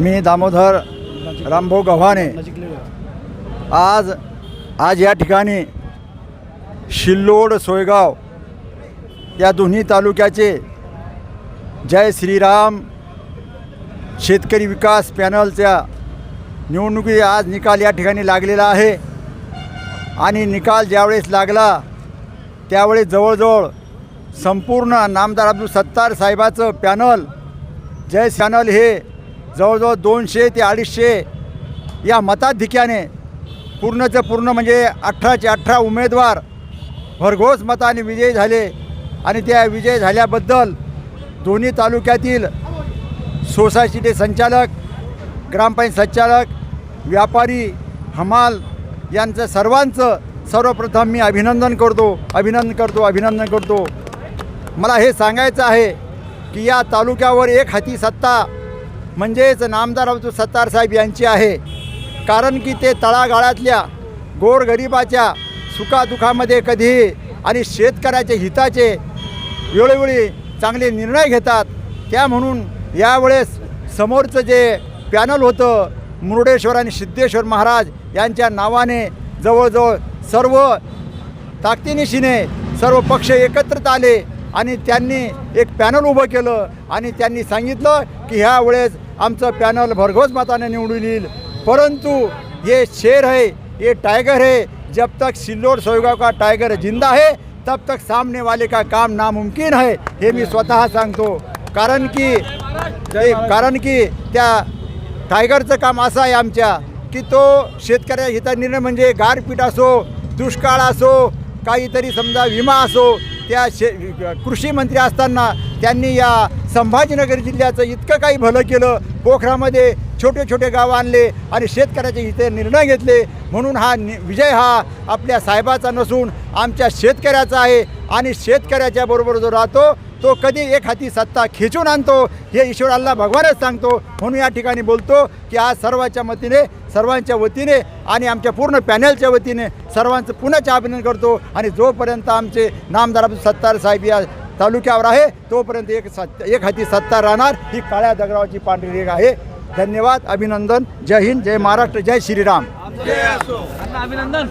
मी दामोदर रामभाऊ गव्हाणे. आज आज या ठिकाणी शिल्लोड सोयगाव या दोन्ही तालुक्याचे जय श्रीराम शेतकरी विकास पॅनलच्या निवडणुकी आज निकाल या ठिकाणी लागलेला आहे. आणि निकाल ज्यावेळेस लागला त्यावेळेस जवळजवळ संपूर्ण नामदार अब्दुल सत्तार साहेबाचं पॅनल जय पॅनल हे जवळजवळ दोनशे ते अडीचशे या मताधिक्याने पूर्णचं पूर्ण म्हणजे अठराचे अठरा उमेदवार भरघोस मताने विजयी झाले. आणि त्या विजय झाल्याबद्दल दोन्ही तालुक्यातील सोसायटीचे संचालक ग्रामपंचायत संचालक व्यापारी हमाल यांचं सर्वांचं सर्वप्रथम मी अभिनंदन करतो अभिनंदन करतो अभिनंदन करतो. मला हे सांगायचं आहे की या तालुक्यावर एक हाती सत्ता म्हणजेच नामदार अब्दुल सत्तार साहेब यांची आहे. कारण की ते तळागाळातल्या गोरगरिबाच्या सुखादुखामध्ये कधीही आणि शेतकऱ्याच्या हिताचे वेळोवेळी चांगले निर्णय घेतात. त्या म्हणून यावेळेस समोरचं जे पॅनल होतं मुरुडेश्वर आणि सिद्धेश्वर महाराज यांच्या नावाने जवळजवळ सर्व ताकदीनिशीने सर्व पक्ष एकत्रित आले आणि त्यांनी एक पॅनल उभं केलं आणि त्यांनी सांगितलं की ह्या वेळेस आमचं पॅनल भरघोस मताने निवडून येईल. परंतु ये शेर है ये टायगर है जब तक सिल्लोड सोयगाव का टायगर जिंदा है तब तक सामने वाले का काम नामुमकिन आहे हे मी स्वतः सांगतो. कारण की कारण की त्या टायगरचं काम असं आहे आमच्या की तो शेतकऱ्या हिता निर्णय म्हणजे गारपीट असो दुष्काळ असो काहीतरी समजा विमा असो त्या शे कृषी मंत्री असताना त्यांनी या संभाजीनगर जिल्ह्याचं इतकं काही भलं केलं. पोखरामध्ये छोटे छोटे गाव आणले आणि शेतकऱ्याचे इथे निर्णय घेतले. म्हणून हा नि विजय हा आपल्या साहेबाचा नसून आमच्या शेतकऱ्याचा आहे. आणि शेतकऱ्याच्या बरोबर जो राहतो तो कधी एक हाती सत्ता खेचून आणतो हे ईश्वराला भगवानच सांगतो. म्हणून या ठिकाणी बोलतो की आज सर्वांच्या मतीने सर्वांच्या वतीने आणि आमच्या पूर्ण पॅनलच्या वतीने सर्वांचं पुन्हा अभिनंदन करतो. आणि जोपर्यंत आमचे नामदार सत्तार साहेब या तालुक्यावर आहे तोपर्यंत एक सत्ता एक हाती सत्ता राहणार ही काळ्या दगडावरची पांढरी रेग आहे. धन्यवाद अभिनंदन जय हिंद जय महाराष्ट्र जय श्रीराम. अभिनंदन.